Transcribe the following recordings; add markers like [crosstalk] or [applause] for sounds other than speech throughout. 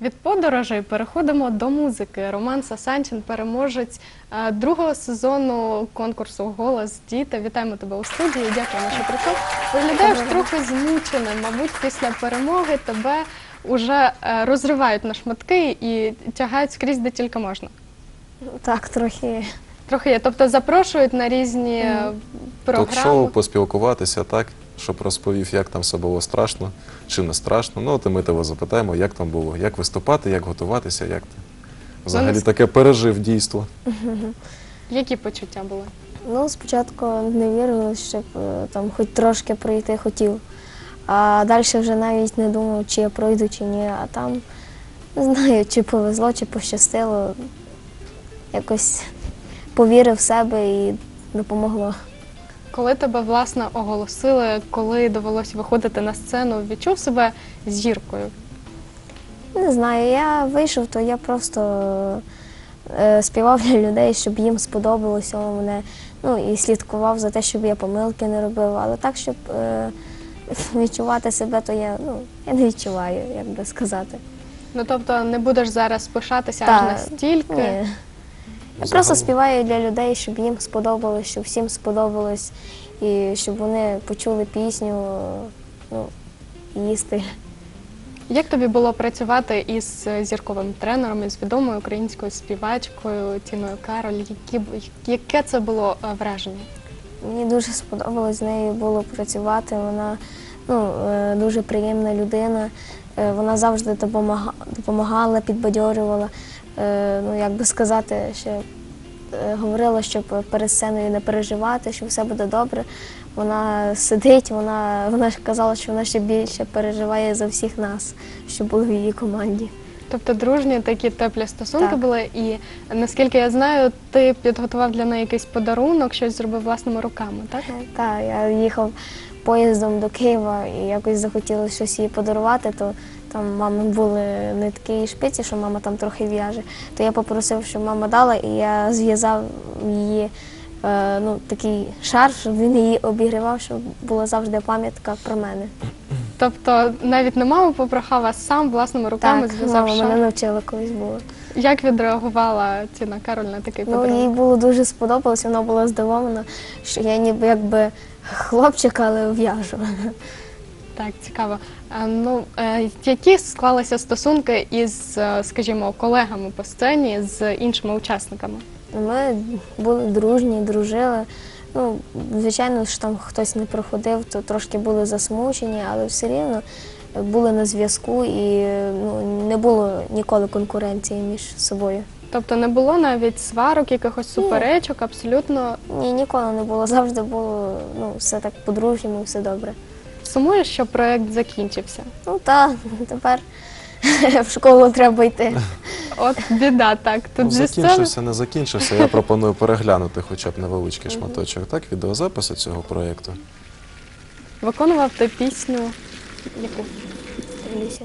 Від подорожей переходимо до музики. Роман Сасанчин, переможець е, другого сезону конкурсу Голос діти. Вітаємо тебе у студії. Дякуємо, що прийшов. Виглядаєш трохи змученим. Мабуть, після перемоги тебе вже е, розривають на шматки і тягають скрізь, де тільки можна. Так, трохи. Трохи є. Тобто запрошують на різні е, Ток-шоу, програми. поспілкуватися, так, щоб розповів, як там все було страшно, чи не страшно. Ну, от і ми тебе запитаємо, як там було, як виступати, як готуватися, як ти взагалі таке пережив дійство. [laughs] Які почуття були? Ну, спочатку не вірила, щоб е, там хоч трошки пройти хотів. А далі вже навіть не думав, чи я пройду, чи ні. А там не знаю, чи повезло, чи пощастило. Якось повірив в себе і допомогло. Коли тебе власне оголосили, коли довелося виходити на сцену, відчув себе зіркою? Не знаю, я вийшов, то я просто е, співав для людей, щоб їм сподобалося мене. Ну і слідкував за те, щоб я помилки не робив. Але так, щоб е, [laughs] відчувати себе, то я, ну, я не відчуваю, як би сказати. Ну тобто не будеш зараз пишатися Та, аж настільки. Ні. Я Загалом. просто співаю для людей, щоб їм сподобалось, щоб всім сподобалось, і щоб вони почули пісню, ну, її стиль. Як тобі було працювати із зірковим тренером, із відомою українською співачкою Тіною Кароль? Які, б- яке це було е, враження? Мені дуже сподобалось з нею було працювати. Вона ну, е, дуже приємна людина. Е, Вона завжди допомагала, підбадьорювала. Е, Ну, як би сказати, ще е, говорила, щоб перед сценою не переживати, що все буде добре. Вона сидить, вона, вона казала, що вона ще більше переживає за всіх нас, що були в її команді. Тобто дружні такі теплі стосунки Так. були, і наскільки я знаю, ти підготував для неї якийсь подарунок, щось зробив власними руками, так? Так, я їхав поїздом до Києва і якось захотілося щось їй подарувати, то там мами були нитки і шпиці, що мама там трохи в'яже. То я попросив, щоб мама дала, і я зв'язав її е, ну, такий шар, щоб він її обігрівав, щоб була завжди пам'ятка про мене. Тобто навіть не маму попрохав, а сам власними руками так, зв'язав мама шар. мене навчила колись було. Як відреагувала Тіна Кароль на такий Ну, подарунок? їй було дуже сподобалось, вона була здивована, що я ніби якби хлопчик, але в'яжу. Так, цікаво. Ну, е, які склалися стосунки із, е, скажімо, колегами по сцені з іншими учасниками? Ми були дружні, дружили. Ну, звичайно, що там хтось не проходив, то трошки були засмучені, але все рівно були на зв'язку і ну, не було ніколи конкуренції між собою. Тобто не було навіть сварок, якихось суперечок, абсолютно Ні, ніколи не було. Завжди було ну, все так по-дружньому, все добре. Сумуєш, що проєкт закінчився. Ну та тепер [laughs] в школу треба йти. От біда, так. Тут Ну, закінчився, не закінчився. Я [laughs] пропоную переглянути хоча б невеличкий шматочок, так, відеозапису цього проєкту. виконував ти пісню, яку Ліся.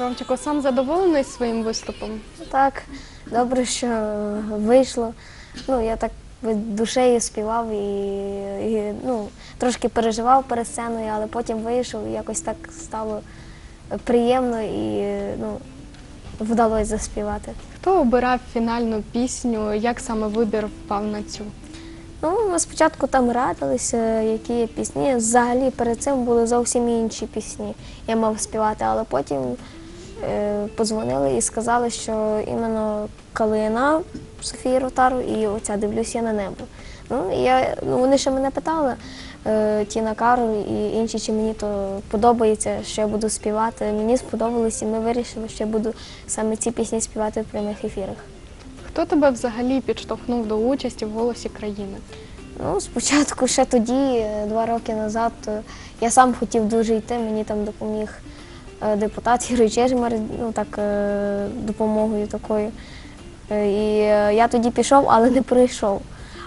Ромчико, сам задоволений своїм виступом? Так, добре, що вийшло. Ну, я так від душею співав і, і ну, трошки переживав перед сценою, але потім вийшов і якось так стало приємно і ну, вдалося заспівати. Хто обирав фінальну пісню? Як саме вибір впав на цю? Ну, ми спочатку там радилися, які є пісні. Взагалі перед цим були зовсім інші пісні. Я мав співати, але потім подзвонили і сказали, що іменно Калина Софії Ротару і оця дивлюсь я на небо. Ну, я, ну, вони ще мене питали, е, Тіна Кароль і інші, чи мені то подобається, що я буду співати. Мені сподобалось, і ми вирішили, що я буду саме ці пісні співати в прямих ефірах. Хто тебе взагалі підштовхнув до участі в голосі країни? Ну, спочатку ще тоді, е, два роки назад, е, я сам хотів дуже йти, мені там допоміг е, депутат Юрій Чижмар, ну так, е, допомогою такою. Е, І я тоді пішов, але не прийшов.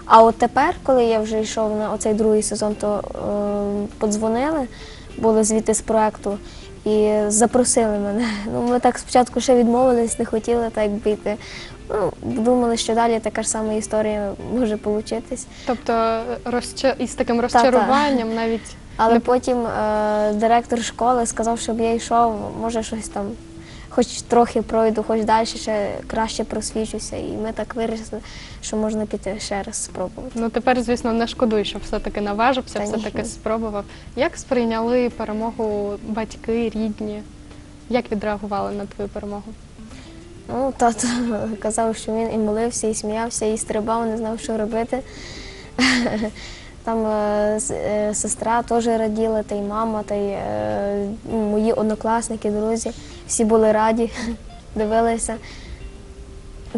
А от тепер, коли я вже йшов на оцей другий сезон, то е, подзвонили, були звідти з проекту і запросили мене. [laughs] Ну, ми так спочатку ще відмовились, не хотіли так якби йти. Ну, думали, що далі така ж сама історія може получитись. Тобто розча... із таким розчаруванням навіть Але не потім е, директор школи сказав, щоб я йшов, може щось там, хоч трохи пройду, хоч далі ще краще просвічуся. І ми так вирішили, що можна піти ще раз спробувати. Ну тепер, звісно, не шкодуй, що все-таки наважився, Та все-таки спробував. Як сприйняли перемогу батьки, рідні? Як відреагували на твою перемогу? Ну, тато казав, що він і молився, і сміявся, і стрибав, не знав, що робити. Там е, е, сестра теж раділа, та й мама, та й е, ну, мої однокласники, друзі. Всі були раді, [laughs] дивилися.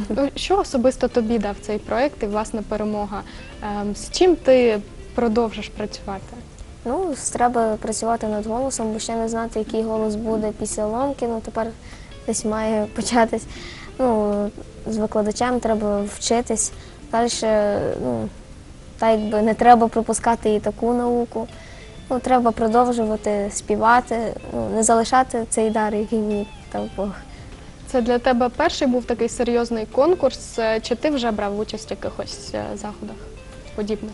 Ну, Що особисто тобі дав цей проект і власне перемога? Ем, З чим ти продовжиш працювати? Ну, треба працювати над голосом, бо ще не знати, який голос буде після ломки. Ну, тепер десь має початись. Ну, з викладачем треба вчитись. Далі, ну, так якби не треба пропускати і таку науку. Ну, треба продовжувати співати, ну, не залишати цей дар, який мені дав Бог. Це для тебе перший був такий серйозний конкурс, е, чи ти вже брав участь в якихось е, заходах подібних?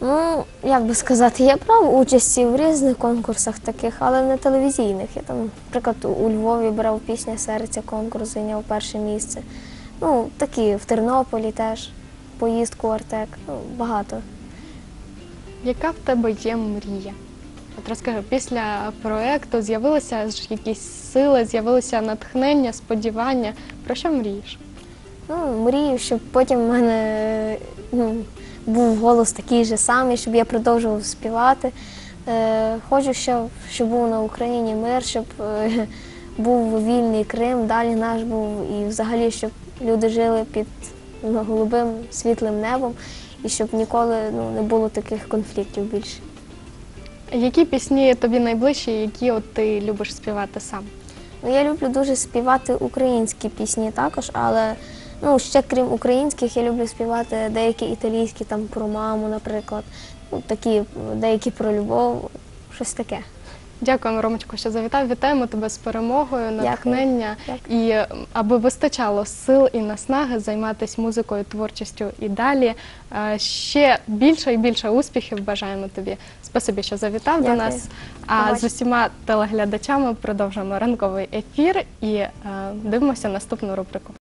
Ну, як би сказати, я брав участь в різних конкурсах таких, але не телевізійних. Я там, наприклад, у Львові брав пісня серця конкурс, зайняв перше місце. Ну, такі в Тернополі теж, поїздку Артек, ну, багато. Яка в тебе є мрія? От розкажи, після проекту з'явилися ж якісь сили, з'явилося натхнення, сподівання. Про що мрієш? Ну, мрію, щоб потім в мене ну, був голос такий же самий, щоб я продовжував співати. Е, хочу, щоб, щоб був на Україні мир, щоб е, був вільний Крим, далі наш був, і взагалі, щоб люди жили під голубим світлим небом, і щоб ніколи ну, не було таких конфліктів більше. Які пісні тобі найближчі, які от ти любиш співати сам? Ну, я люблю дуже співати українські пісні також, але ну, ще крім українських, я люблю співати деякі італійські, там про маму, наприклад, ну, такі, деякі про любов, щось таке. Дякуємо, Ромочко, що завітав. Вітаємо тебе з перемогою, натхнення Дякую. і аби вистачало сил і наснаги займатися музикою, творчістю і далі. Е, Ще більше і більше успіхів бажаємо тобі. Спасибі, що завітав до нас. А з усіма телеглядачами продовжуємо ранковий ефір і е, дивимося наступну рубрику.